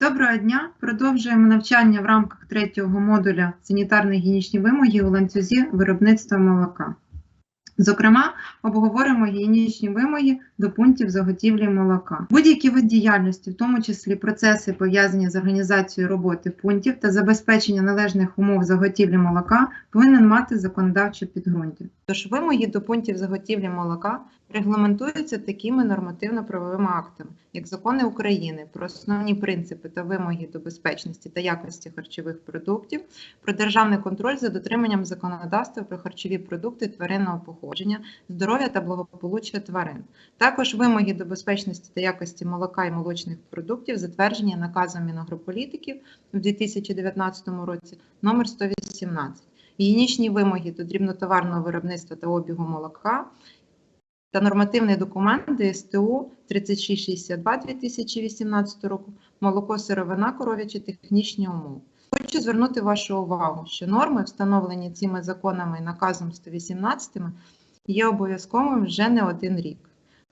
Доброго дня! Продовжуємо навчання в рамках третього модуля санітарно-гігієнічні вимоги у ланцюзі виробництва молока. Зокрема, обговоримо гігієнічні вимоги до пунктів заготівлі молока. Будь-які вид діяльності, в тому числі процеси, пов'язані з організацією роботи пунктів та забезпечення належних умов заготівлі молока, повинен мати законодавче підґрунтя. Тож вимоги до пунктів заготівлі молока регламентуються такими нормативно-правовими актами, як закони України про основні принципи та вимоги до безпечності та якості харчових продуктів, про державний контроль за дотриманням законодавства про харчові продукти тваринного походження, здоров'я та благополуччя тварин. Також вимоги до безпечності та якості молока і молочних продуктів затверджені наказом Мінагрополітиків у 2019 році номер 118. Гігієнічні вимоги до дрібнотоварного виробництва та обігу молока та нормативний документ ДСТУ 3662 2018 року молоко, сировина, коров'ячі технічні умови. Хочу звернути вашу увагу, що норми, встановлені цими законами і наказом 118, є обов'язковими вже не один рік.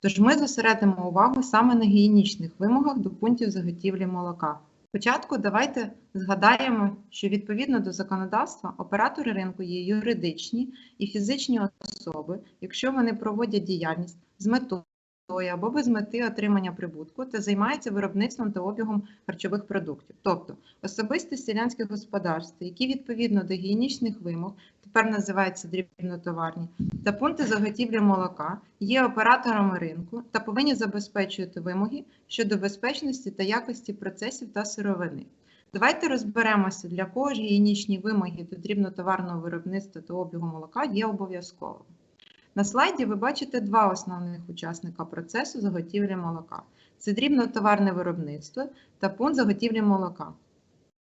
Тож ми зосередимо увагу саме на гігієнічних вимогах до пунктів заготівлі молока. Спочатку давайте згадаємо, що відповідно до законодавства оператори ринку є юридичні і фізичні особи, якщо вони проводять діяльність з метою або без мети отримання прибутку та займаються виробництвом та обігом харчових продуктів, тобто особисті селянські господарства, які відповідно до гігієнічних вимог, тепер називаються дрібнотоварні, та пункти заготівлі молока є операторами ринку та повинні забезпечувати вимоги щодо безпечності та якості процесів та сировини. Давайте розберемося, для кого ж гігієнічні вимоги до дрібнотоварного виробництва та обігу молока є обов'язковими. На слайді ви бачите два основних учасника процесу заготівлі молока: це дрібнотоварне виробництво та пункт заготівлі молока.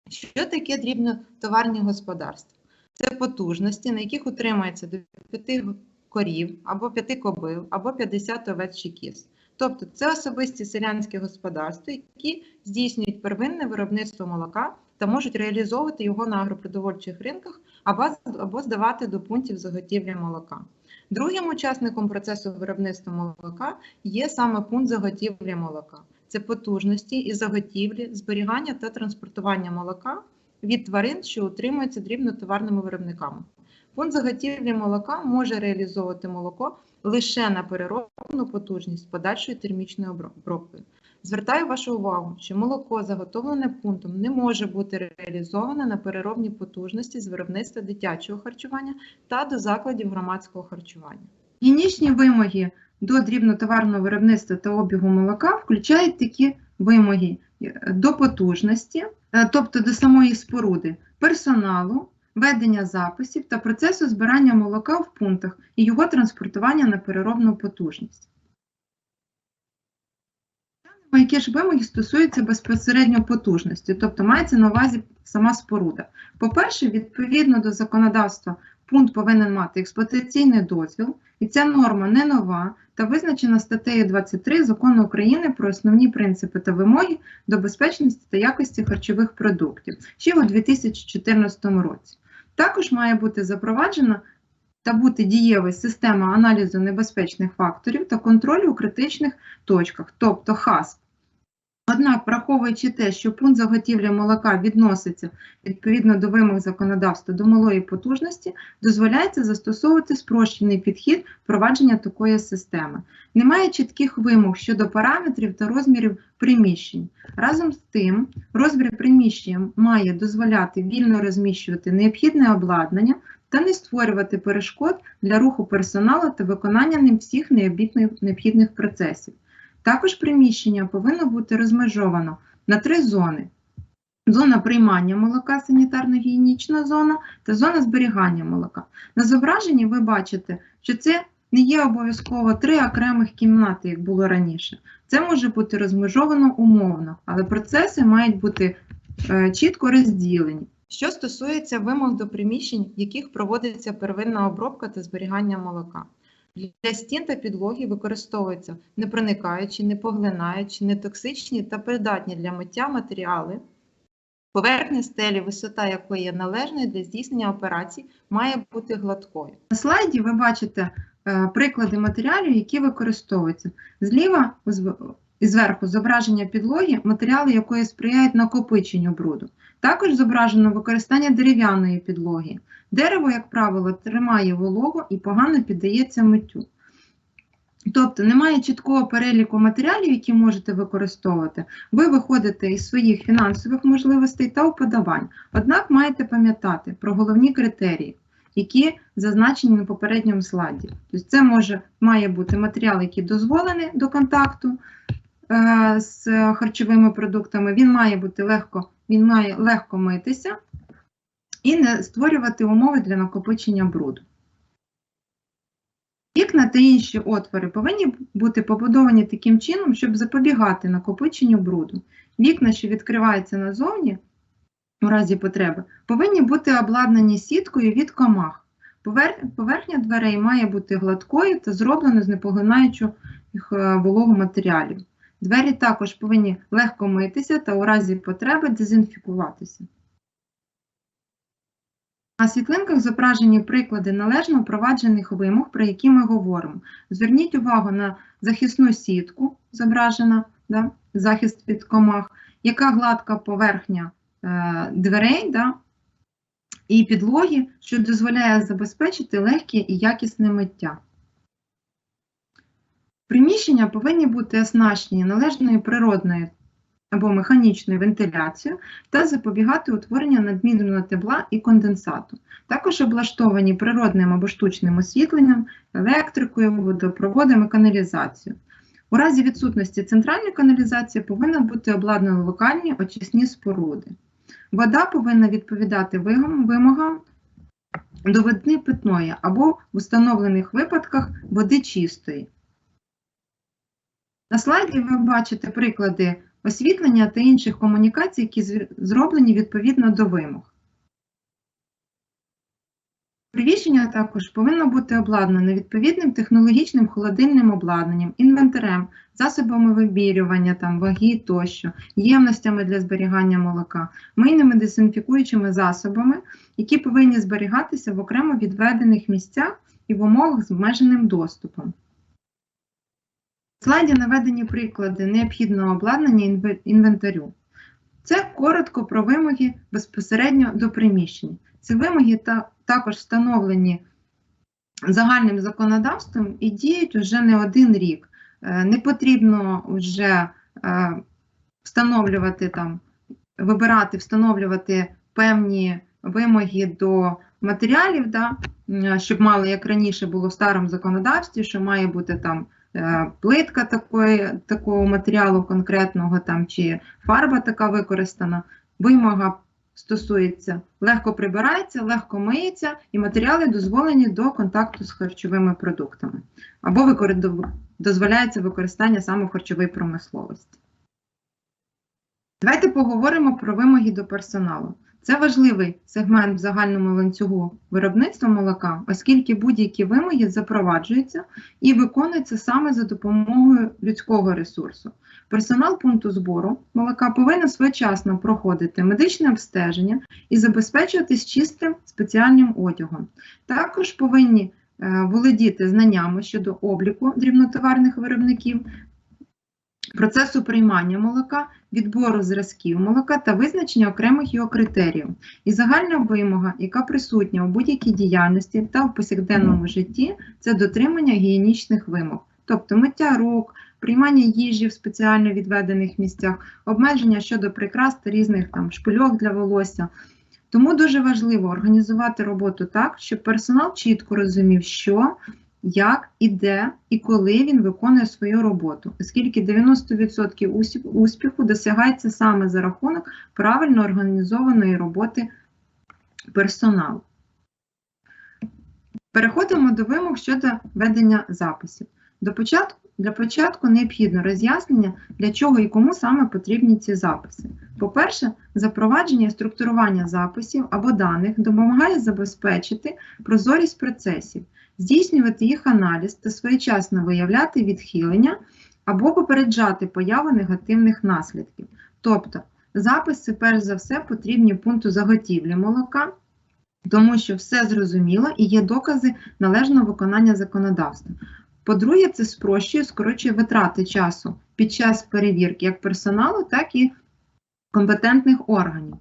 Що таке дрібнотоварні господарства? Це потужності, на яких утримується до 5 корів, або 5 кобил, або 50 овець чи кіз. Тобто це особисті селянські господарства, які здійснюють первинне виробництво молока та можуть реалізовувати його на агропродовольчих ринках або, або здавати до пунктів заготівлі молока. Другим учасником процесу виробництва молока є саме пункт заготівлі молока. Це потужності і заготівлі, зберігання та транспортування молока від тварин, що утримуються дрібнотоварними виробниками. Пункт заготівлі молока може реалізовувати молоко лише на переробну потужність з подальшою термічною обробкою. Звертаю вашу увагу, що молоко, заготовлене пунктом, не може бути реалізоване на переробній потужності з виробництва дитячого харчування та до закладів громадського харчування. Гігієнічні вимоги до дрібнотоварного виробництва та обігу молока включають такі вимоги до потужності, е, тобто до самої споруди, персоналу, ведення записів та процесу збирання молока в пунктах і його транспортування на переробну потужність. Які ж вимоги стосуються безпосередньо потужності, тобто мається на увазі сама споруда. По-перше, відповідно до законодавства, пункт повинен мати експлуатаційний дозвіл, і ця норма не нова та визначена статтею 23 закону України про основні принципи та вимоги до безпечності та якості харчових продуктів ще у 2014 році. Також має бути запроваджена та бути дієва система аналізу небезпечних факторів та контролю у критичних точках, тобто ХАСП. Однак, враховуючи те, що пункт заготівлі молока відноситься відповідно до вимог законодавства до малої потужності, дозволяється застосовувати спрощений підхід впровадження такої системи. Немає чітких вимог щодо параметрів та розмірів приміщень. Разом з тим, розмір приміщення має дозволяти вільно розміщувати необхідне обладнання та не створювати перешкод для руху персоналу та виконання ним всіх необхідних процесів. Також приміщення повинно бути розмежовано на три зони: зона приймання молока, санітарно-гігієнічна зона та зона зберігання молока. На зображенні ви бачите, що це не є обов'язково три окремих кімнати, як було раніше. Це може бути розмежовано умовно, але процеси мають бути е, чітко розділені. Що стосується вимог до приміщень, в яких проводиться первинна обробка та зберігання молока. Для стін та підлоги використовуються непроникаючі, непоглинаючі, нетоксичні та придатні для миття матеріали. Поверхня стелі, висота якої є належною для здійснення операцій, має бути гладкою. На слайді ви бачите е, приклади матеріалів, які використовуються. Зліва і зверху зображення підлоги, матеріали якої сприяють накопиченню бруду. Також зображено використання дерев'яної підлоги. Дерево, як правило, тримає вологу і погано піддається миттю. Тобто немає чіткого переліку матеріалів, які можете використовувати. Ви виходите із своїх фінансових можливостей та уподобань. Однак маєте пам'ятати про головні критерії, які зазначені на попередньому слайді. Тобто це може, має бути матеріал, який дозволений до контакту з харчовими продуктами. Він має бути легко, він має легко митися і не створювати умови для накопичення бруду. Вікна та інші отвори повинні бути побудовані таким чином, щоб запобігати накопиченню бруду. Вікна, що відкриваються назовні, у разі потреби, повинні бути обладнані сіткою від комах. Поверхня дверей має бути гладкою та зроблена з непоглинаючого вологу матеріалів. Двері також повинні легко митися та у разі потреби дезінфікуватися. На світлинках зображені приклади належно впроваджених вимог, про які ми говоримо. Зверніть увагу на захисну сітку, зображена, да, захист від комах, яка гладка поверхня е, дверей да, і підлоги, що дозволяє забезпечити легке і якісне миття. Приміщення повинні бути оснащені належною природною або механічною вентиляцією та запобігати утворенню надмірного тепла і конденсату. Також облаштовані природним або штучним освітленням, електрикою, водопроводом і каналізацією. У разі відсутності центральної каналізації повинна бути обладнані локальні очисні споруди. Вода повинна відповідати вимогам до води питної або в установлених випадках води чистої. На слайді ви бачите приклади освітлення та інших комунікацій, які зроблені відповідно до вимог. Приміщення також повинно бути обладнане відповідним технологічним холодильним обладнанням, інвентарем, засобами вибірювання, там, ваги тощо, ємностями для зберігання молока, мийними дезінфікуючими засобами, які повинні зберігатися в окремо відведених місцях і в умовах з обмеженим доступом. Слайді наведені приклади необхідного обладнання інвентарю. Це коротко про вимоги безпосередньо до приміщення. Ці вимоги та, також встановлені загальним законодавством і діють вже не один рік. Е, не потрібно вже е, встановлювати там, вибирати, встановлювати певні вимоги до матеріалів, да, щоб мало як раніше було в старому законодавстві, що має бути там. Е, плитка такої, такого матеріалу конкретного там, чи фарба така використана, вимога стосується, легко прибирається, легко миється, і матеріали дозволені до контакту з харчовими продуктами, або дозволяється використання саме в харчовій промисловості. Давайте поговоримо про вимоги до персоналу. Це важливий сегмент в загальному ланцюгу виробництва молока, оскільки будь-які вимоги запроваджуються і виконуються саме за допомогою людського ресурсу. Персонал пункту збору молока повинен своєчасно проходити медичне обстеження і забезпечуватись чистим спеціальним одягом. Також повинні е, володіти знаннями щодо обліку дрібнотоварних виробників, процесу приймання молока, відбору зразків молока та визначення окремих його критеріїв. І загальна вимога, яка присутня у будь-якій діяльності та в повсякденному житті, це дотримання гігієнічних вимог, тобто миття рук, приймання їжі в спеціально відведених місцях, обмеження щодо прикрас та різних там шпильок для волосся. Тому дуже важливо організувати роботу так, щоб персонал чітко розумів, що як і де і коли він виконує свою роботу, оскільки 90% успіху досягається саме за рахунок правильно організованої роботи персоналу. Переходимо до вимог щодо ведення записів. До початку, Для початку необхідно роз'яснення, для чого і кому саме потрібні ці записи. По-перше, запровадження і структурування записів або даних допомагає забезпечити прозорість процесів, здійснювати їх аналіз та своєчасно виявляти відхилення або попереджати появу негативних наслідків. Тобто, записи, перш за все, потрібні пункту заготівлі молока, тому що все зрозуміло і є докази належного виконання законодавства. По-друге, це спрощує, скорочує витрати часу під час перевірки як персоналу, так і компетентних органів.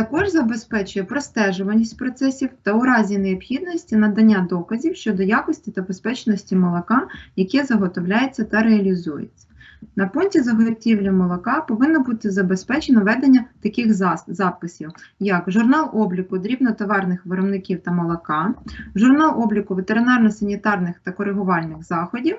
Також забезпечує простежуваність процесів та у разі необхідності надання доказів щодо якості та безпечності молока, яке заготовляється та реалізується. На пункті заготівлі молока повинно бути забезпечено ведення таких записів, як журнал обліку дрібнотоварних виробників та молока, журнал обліку ветеринарно-санітарних та коригувальних заходів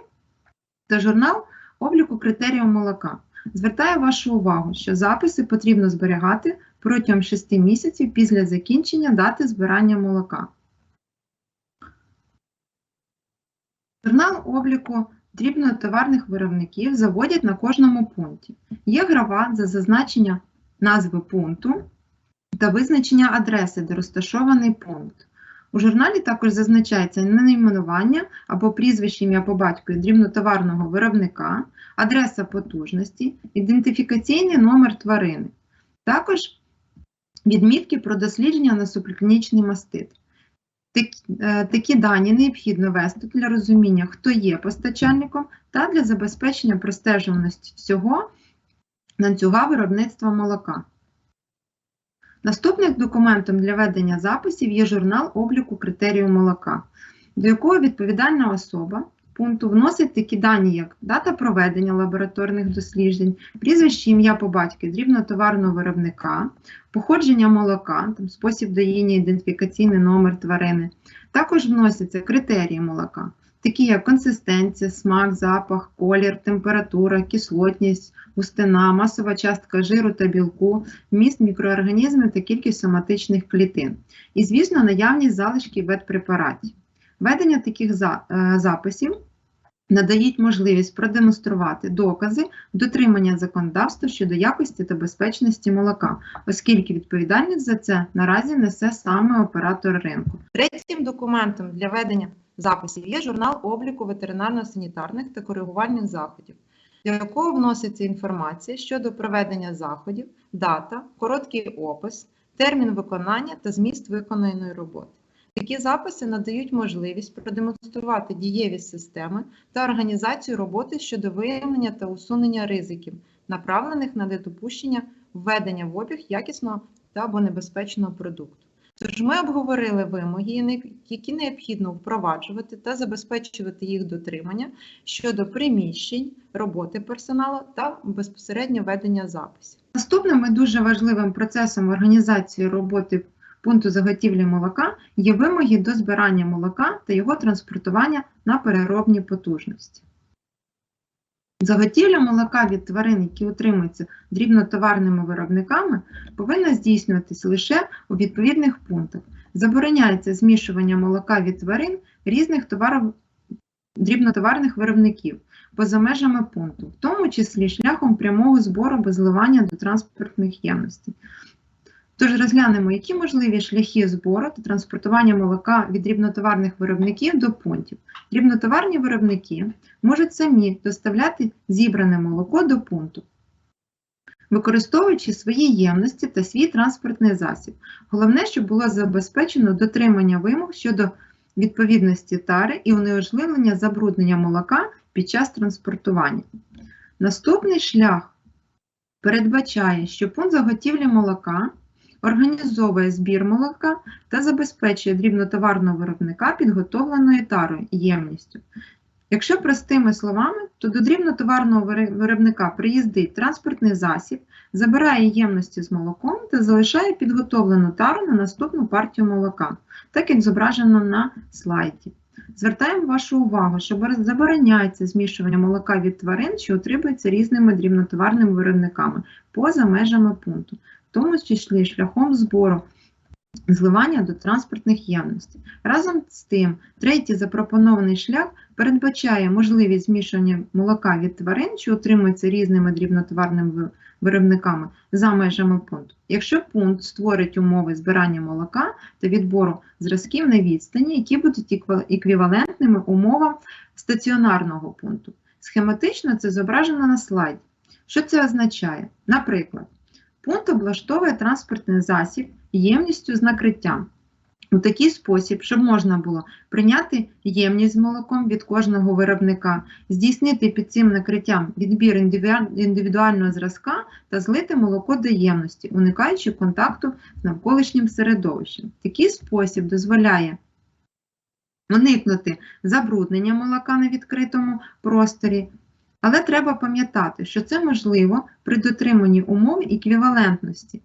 та журнал обліку критеріїв молока. Звертаю вашу увагу, що записи потрібно зберігати протягом 6 місяців після закінчення дати збирання молока. Журнал обліку дрібнотоварних виробників заводять на кожному пункті. Є грава за зазначення назви пункту та визначення адреси, де розташований пункт. У журналі також зазначається найменування або прізвище ім'я по батькові дрібнотоварного виробника, адреса потужності, ідентифікаційний номер тварини. Також відмітки про дослідження на субклінічний мастит. Е, такі дані необхідно вести для розуміння, хто є постачальником, та для забезпечення простежуваності всього ланцюга виробництва молока. Наступним документом для ведення записів є журнал обліку критерію молока, до якого відповідальна особа пункту вносить такі дані, як дата проведення лабораторних досліджень, прізвище ім'я по батькові дрібнотоварного виробника, походження молока, там, спосіб доїння, ідентифікаційний номер тварини. Також вносяться критерії молока, такі як консистенція, смак, запах, колір, температура, кислотність, густина, масова частка жиру та білку, вміст мікроорганізмів та кількість соматичних клітин. І, звісно, наявність залишків ветпрепаратів. Ведення таких е, записів надають можливість продемонструвати докази дотримання законодавства щодо якості та безпечності молока, оскільки відповідальність за це наразі несе саме оператор ринку. Третім документом для ведення записів є журнал обліку ветеринарно-санітарних та коригувальних заходів, до якого вноситься інформація щодо проведення заходів, дата, короткий опис, термін виконання та зміст виконаної роботи. Такі записи надають можливість продемонструвати дієвість системи та організацію роботи щодо виявлення та усунення ризиків, направлених на недопущення введення в обіг якісного та або небезпечного продукту. Тож ми обговорили вимоги, які необхідно впроваджувати та забезпечувати їх дотримання щодо приміщень, роботи персоналу та безпосередньо ведення записів. Наступним і дуже важливим процесом організації роботи пункту заготівлі молока є вимоги до збирання молока та його транспортування на переробні потужності. Заготівля молока від тварин, які утримуються дрібнотоварними виробниками, повинна здійснюватися лише у відповідних пунктах. Забороняється змішування молока від тварин різних товарів, дрібнотоварних виробників поза межами пункту, в тому числі шляхом прямого збору без зливання до транспортних ємностей. Тож розглянемо, які можливі шляхи збору та транспортування молока від дрібнотоварних виробників до пунктів. Дрібнотоварні виробники можуть самі доставляти зібране молоко до пункту, використовуючи свої ємності та свій транспортний засіб. Головне, щоб було забезпечено дотримання вимог щодо відповідності тари і унеможливлення забруднення молока під час транспортування. Наступний шлях передбачає, що пункт заготівлі молока організовує збір молока та забезпечує дрібнотоварного виробника підготовленою тарою ємністю. Якщо простими словами, то до дрібнотоварного виробника приїздить транспортний засіб, забирає ємності з молоком та залишає підготовлену тару на наступну партію молока, так як зображено на слайді. Звертаємо вашу увагу, що забороняється змішування молока від тварин, що отримуються різними дрібнотоварними виробниками поза межами пункту, тому числі шляхом збору зливання до транспортних ємностей. Разом з тим, третій запропонований шлях передбачає можливість змішування молока від тварин, що отримуються різними дрібнотоварними виробниками за межами пункту. Якщо пункт створить умови збирання молока та відбору зразків на відстані, які будуть еквівалентними умовам стаціонарного пункту. Схематично це зображено на слайді. Що це означає? Наприклад, пункт облаштовує транспортний засіб ємністю з накриттям. У такий спосіб, щоб можна було прийняти ємність з молоком від кожного виробника, здійснити під цим накриттям відбір індивідуального зразка та злити молоко до ємності, уникаючи контакту з навколишнім середовищем. Такий спосіб дозволяє уникнути забруднення молока на відкритому просторі, але треба пам'ятати, що це можливо при дотриманні умов еквівалентності.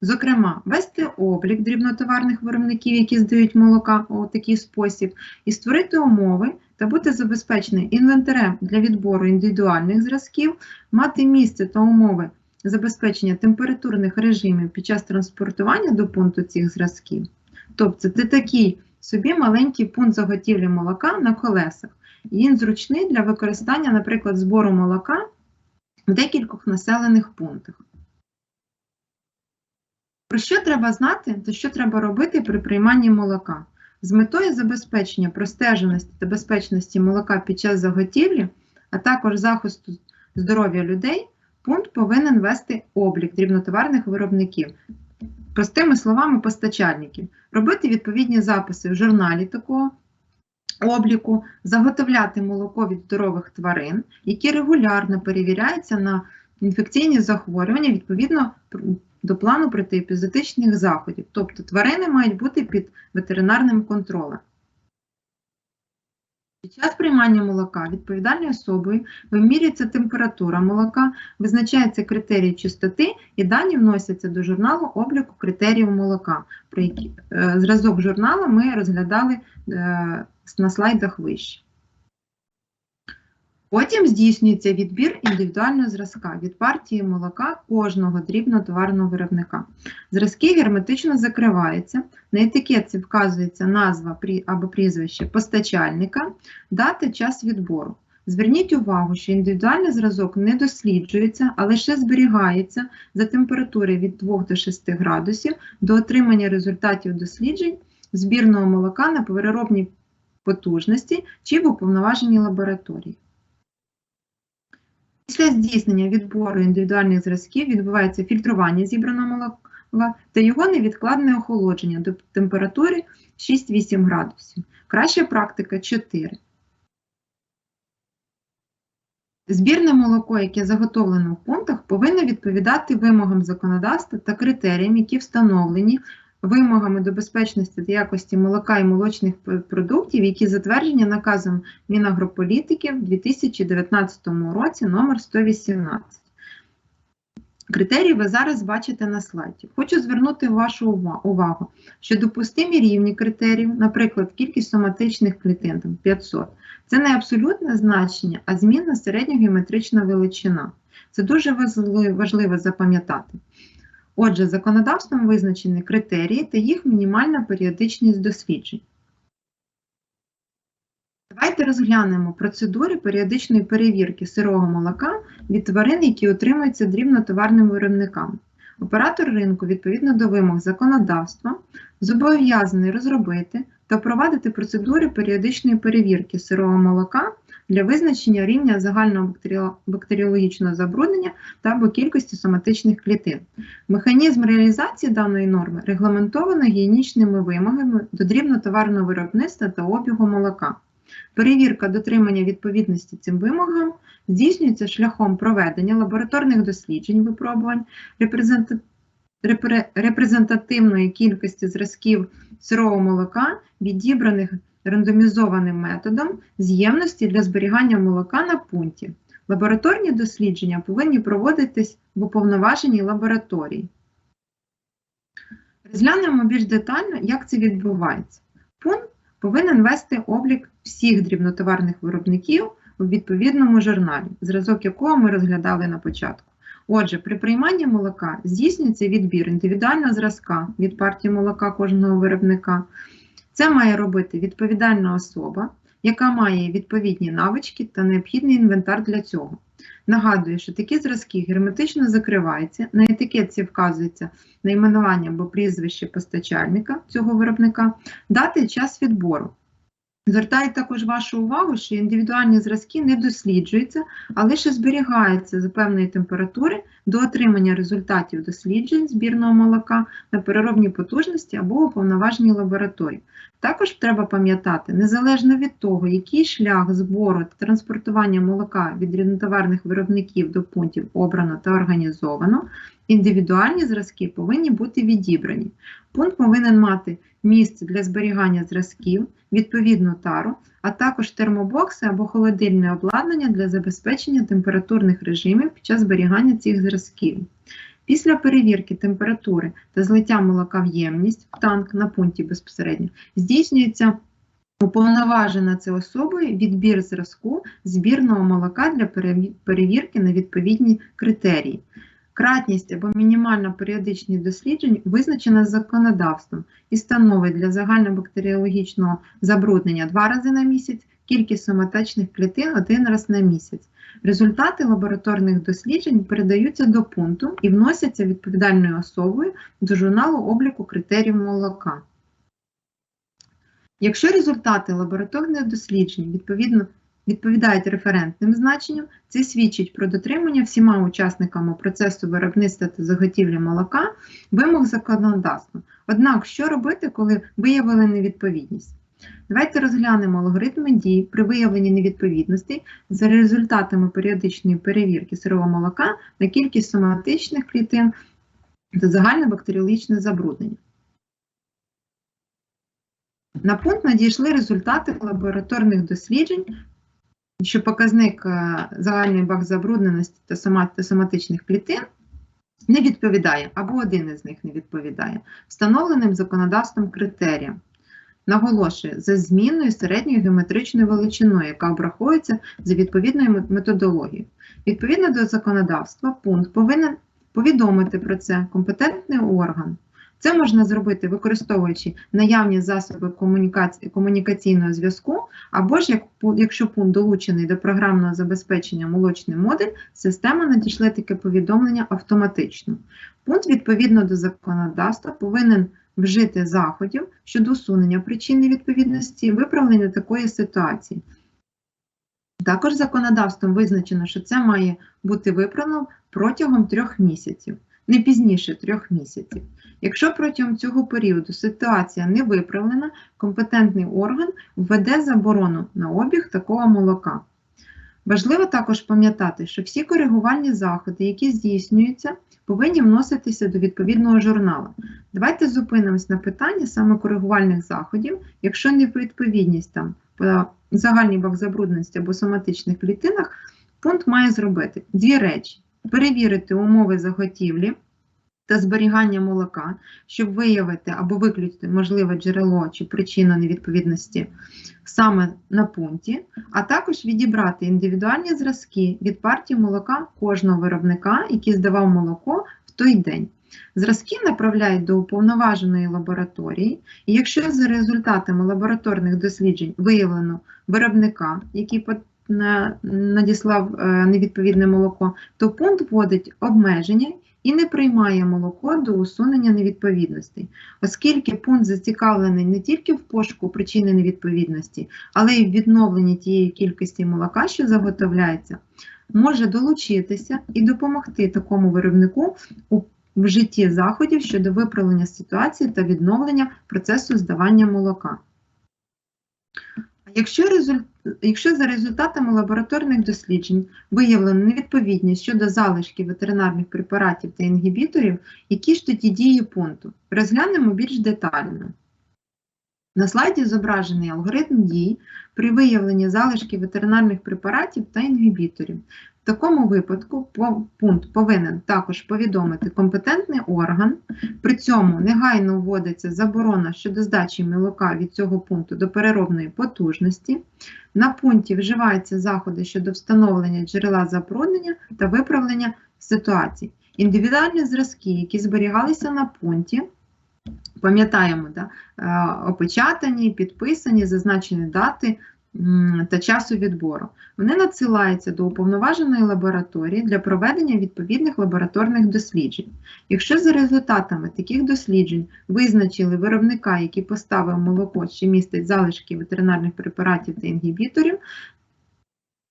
Зокрема, вести облік дрібнотоварних виробників, які здають молока у такий спосіб, і створити умови та бути забезпеченим інвентарем для відбору індивідуальних зразків, мати місце та умови забезпечення температурних режимів під час транспортування до пункту цих зразків. Тобто це такий собі маленький пункт заготівлі молока на колесах. Він зручний для використання, наприклад, збору молока в декількох населених пунктах. Про що треба знати та що треба робити при прийманні молока? З метою забезпечення простеженості та безпечності молока під час заготівлі, а також захисту здоров'я людей, пункт повинен вести облік дрібнотоварних виробників, простими словами, постачальників, робити відповідні записи в журналі такого обліку, заготовляти молоко від здорових тварин, які регулярно перевіряються на інфекційні захворювання відповідно до плану протиепізотичних заходів. Тобто тварини мають бути під ветеринарним контролем. Під час приймання молока відповідальною особою вимірюється температура молока, визначаються критерії чистоти і дані вносяться до журналу обліку критеріїв молока. Е, зразок журналу ми розглядали е, на слайдах вище. Потім здійснюється відбір індивідуального зразка від партії молока кожного дрібнотоварного виробника. Зразки герметично закриваються, на етикетці вказується назва або прізвище постачальника, дати, час відбору. Зверніть увагу, що індивідуальний зразок не досліджується, а лише зберігається за температури від 2 до 6 градусів до отримання результатів досліджень збірного молока на переробній потужності чи в уповноваженій лабораторії. Після здійснення відбору індивідуальних зразків відбувається фільтрування зібраного молока та його невідкладне охолодження до температури 6-8 градусів. Краща практика 4. Збірне молоко, яке заготовлено в пунктах, повинно відповідати вимогам законодавства та критеріям, які встановлені вимогами до безпечності та якості молока і молочних продуктів, які затверджені наказом Мінагрополітики в 2019 році номер 118. Критерії ви зараз бачите на слайді. Хочу звернути вашу увагу, що допустимі рівні критеріїв, наприклад, кількість соматичних клітин там, 500, це не абсолютне значення, а змінна середньогеометрична величина. Це дуже важливо, запам'ятати. Отже, законодавством визначені критерії та їх мінімальна періодичність досліджень. Давайте розглянемо процедури періодичної перевірки сирого молока від тварин, які отримуються дрібнотоварними виробниками. Оператор ринку, відповідно до вимог законодавства, зобов'язаний розробити та провадити процедури періодичної перевірки сирого молока для визначення рівня загального бактеріологічного забруднення та або кількості соматичних клітин. Механізм реалізації даної норми регламентовано гігієнічними вимогами до дрібнотоварного виробництва та обігу молока. Перевірка дотримання відповідності цим вимогам здійснюється шляхом проведення лабораторних досліджень випробувань, репрезентативної кількості зразків сирого молока, відібраних рандомізованим методом з ємності для зберігання молока на пункті. Лабораторні дослідження повинні проводитись в уповноваженій лабораторії. Розглянемо більш детально, як це відбувається. Пункт повинен вести облік всіх дрібнотоварних виробників у відповідному журналі, зразок якого ми розглядали на початку. Отже, при прийманні молока здійснюється відбір індивідуального зразка від партії молока кожного виробника. Це має робити відповідальна особа, яка має відповідні навички та необхідний інвентар для цього. Нагадую, що такі зразки герметично закриваються, на етикетці вказується найменування або прізвище постачальника цього виробника, дати час відбору. Звертаю також вашу увагу, що індивідуальні зразки не досліджуються, а лише зберігаються за певної температури до отримання результатів досліджень збірного молока на переробній потужності або уповноваженій лабораторії. Також треба пам'ятати, незалежно від того, який шлях збору та транспортування молока від рівнотоварних виробників до пунктів обрано та організовано, індивідуальні зразки повинні бути відібрані. Пункт повинен мати місце для зберігання зразків, відповідну тару, а також термобокси або холодильне обладнання для забезпечення температурних режимів під час зберігання цих зразків. Після перевірки температури та злиття молока в ємність в танк на пункті безпосередньо здійснюється уповноважена це особою відбір зразку збірного молока для перевірки на відповідні критерії. Кратність або мінімальна періодичність досліджень визначена законодавством і становить для загальнобактеріологічного забруднення два рази на місяць, кількість соматичних клітин один раз на місяць. Результати лабораторних досліджень передаються до пункту і вносяться відповідальною особою до журналу обліку критеріїв молока. Якщо результати лабораторних досліджень відповідно відповідають референтним значенням, це свідчить про дотримання всіма учасниками процесу виробництва та заготівлі молока вимог законодавства. Однак, що робити, коли виявили невідповідність? Давайте розглянемо алгоритми дій при виявленні невідповідностей за результатами періодичної перевірки сирового молока на кількість соматичних клітин та загальне бактеріологічне забруднення. На пункт надійшли результати лабораторних досліджень, що показник е, загальної бакзабрудненості та соматичних клітин не відповідає, або один із них не відповідає встановленим законодавством критеріям. Наголошую, за змінною середньою геометричною величиною, яка обраховується за відповідною методологією. Відповідно до законодавства, пункт повинен повідомити про це компетентний орган. Це можна зробити, використовуючи наявні засоби комунікації, комунікаційного зв'язку, або ж як, якщо пункт долучений до програмного забезпечення молочний модуль, система надійшле таке повідомлення автоматично. Пункт відповідно до законодавства повинен вжити заходів щодо усунення причин невідповідності виправлення такої ситуації. Також законодавством визначено, що це має бути виправлено протягом трьох місяців, не пізніше трьох місяців. Якщо протягом цього періоду ситуація не виправлена, компетентний орган введе заборону на обіг такого молока. Важливо також пам'ятати, що всі коригувальні заходи, які здійснюються, повинні вноситися до відповідного журналу. Давайте зупинимось на питанні саме коригувальних заходів, якщо невідповідність там по загальній бакзабрудності або соматичних клітинах, пункт має зробити дві речі: перевірити умови заготівлі та зберігання молока, щоб виявити або виключити можливе джерело чи причину невідповідності саме на пункті, а також відібрати індивідуальні зразки від партії молока кожного виробника, який здавав молоко в той день. Зразки направляють до уповноваженої лабораторії, і якщо за результатами лабораторних досліджень виявлено виробника, який надіслав е, невідповідне молоко, то пункт вводить обмеження і не приймає молоко до усунення невідповідностей, оскільки пункт зацікавлений не тільки в пошуку причини невідповідності, але й в відновленні тієї кількості молока, що заготовляється, може долучитися і допомогти такому виробнику у в житті заходів щодо виправлення ситуації та відновлення процесу здавання молока. Якщо, результ... Якщо за результатами лабораторних досліджень виявлено невідповідність щодо залишків ветеринарних препаратів та інгібіторів, які ж тоді дії пункту? Розглянемо більш детально. На слайді зображений алгоритм дій при виявленні залишків ветеринарних препаратів та інгібіторів. В такому випадку пункт повинен також повідомити компетентний орган, при цьому негайно вводиться заборона щодо здачі молока від цього пункту до переробної потужності. На пункті вживаються заходи щодо встановлення джерела забруднення та виправлення ситуацій. Індивідуальні зразки, які зберігалися на пункті, пам'ятаємо, да, е, опечатані, підписані, зазначені дати та часу відбору. Вони надсилаються до уповноваженої лабораторії для проведення відповідних лабораторних досліджень. Якщо за результатами таких досліджень визначили виробника, який поставив молоко, що містить залишки ветеринарних препаратів та інгібіторів,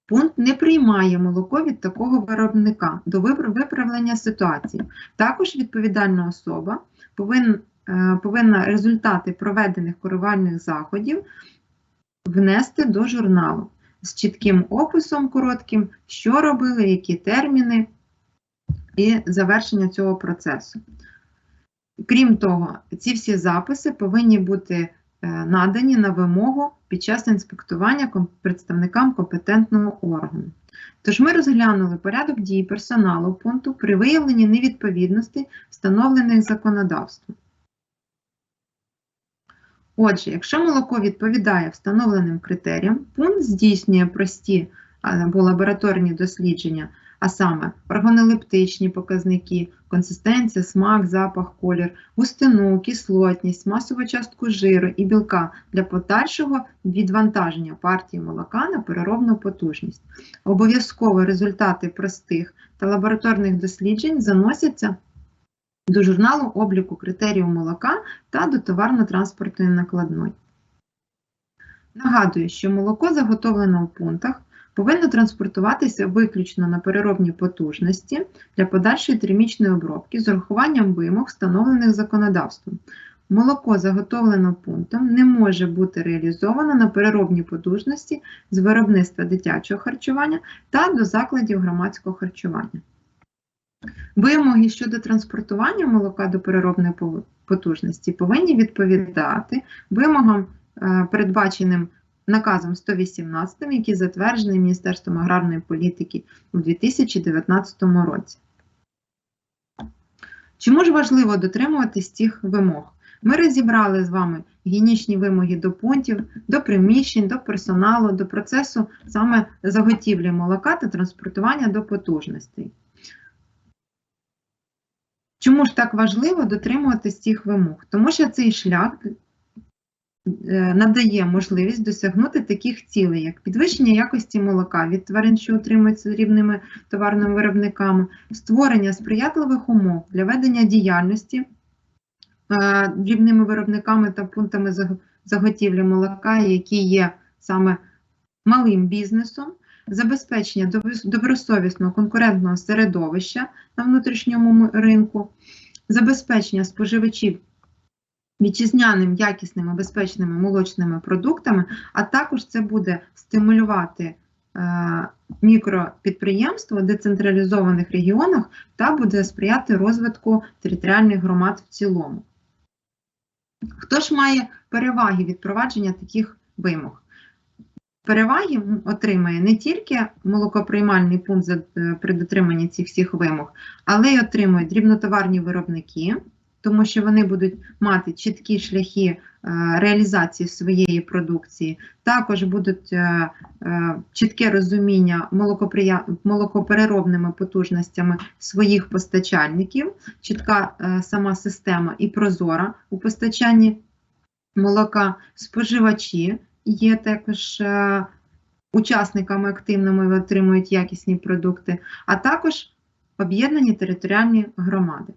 пункт не приймає молоко від такого виробника до виправлення ситуації. Також відповідальна особа повинна, повинна результати проведених коригувальних заходів внести до журналу з чітким описом коротким, що робили, які терміни і завершення цього процесу. Крім того, ці всі записи повинні бути е, надані на вимогу під час інспектування представникам компетентного органу. Тож ми розглянули порядок дій персоналу пункту при виявленні невідповідностей, встановлених законодавством. Отже, якщо молоко відповідає встановленим критеріям, пункт здійснює прості або лабораторні дослідження, а саме органолептичні показники, консистенція, смак, запах, колір, густину, кислотність, масову частку жиру і білка для подальшого відвантаження партії молока на переробну потужність. Обов'язково результати простих та лабораторних досліджень заносяться до журналу обліку критеріїв молока та до товарно-транспортної накладної. Нагадую, що молоко, заготовлене у пунктах, повинно транспортуватися виключно на переробні потужності для подальшої термічної обробки з урахуванням вимог, встановлених законодавством. Молоко, заготовлене пунктом, не може бути реалізовано на переробні потужності з виробництва дитячого харчування та до закладів громадського харчування. Вимоги щодо транспортування молока до переробної потужності повинні відповідати вимогам, е, передбаченим наказом 118, який затверджений Міністерством аграрної політики у 2019 році. Чому ж важливо дотримуватись цих вимог? Ми розібрали з вами гігієнічні вимоги до пунктів, до приміщень, до персоналу, до процесу саме заготівлі молока та транспортування до потужностей. Чому ж так важливо дотримуватись цих вимог? Тому що цей шлях е, надає можливість досягнути таких цілей, як підвищення якості молока від тварин, що утримуються рівними товарними виробниками, створення сприятливих умов для ведення діяльності е, дрібними виробниками та пунктами заготівлі молока, які є саме малим бізнесом, забезпечення добросовісного конкурентного середовища на внутрішньому ринку, забезпечення споживачів вітчизняним якісними безпечними молочними продуктами, а також це буде стимулювати е, мікропідприємства в децентралізованих регіонах та буде сприяти розвитку територіальних громад в цілому. Хто ж має переваги від провадження таких вимог? Переваги отримає не тільки молокоприймальний пункт е, при дотриманні цих всіх вимог, але й отримують дрібнотоварні виробники, тому що вони будуть мати чіткі шляхи е, реалізації своєї продукції. Також будуть е, чітке розуміння молокопереробними потужностями своїх постачальників, чітка сама система і прозора у постачанні молока, споживачі є також е, учасниками активними і отримують якісні продукти, а також об'єднані територіальні громади.